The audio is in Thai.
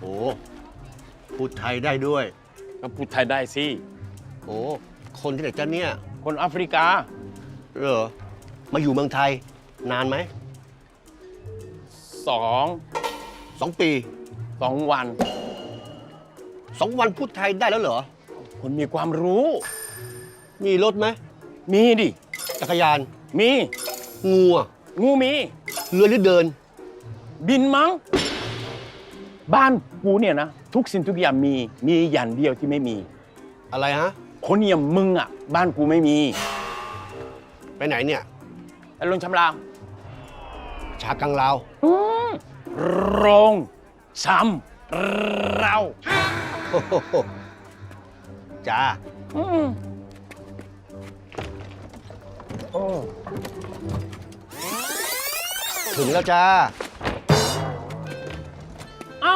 โอ้พูดไทยได้ด้วย ก็พูดไทยได้สิ โอ้คนที่ไหนจ้าเนี่ยคนแอฟริกา เหรอมาอยู่เมืองไทย นานไหมสองสองปีสองวัน สองวันพูดไทยได้แล้วเหรอคนมีความรู้ มีรถไหมมีดิ จักรยานมี งูอะงูมี เรือหรือเดิน บินมั้ง บ้านกูเนี่ยนะ ทุกสิ่งทุกอย่างมีมีอย่างเดียวที่ไม่มี อะไรฮะ คนอย่างมึงอะ บ้านกูไม่มีไปไหนเนี่ยไอ้ลงชำราวชากังลาวโรงชำเราโอ้โหจ้าอืมโอ้ถึงแล้วจ้า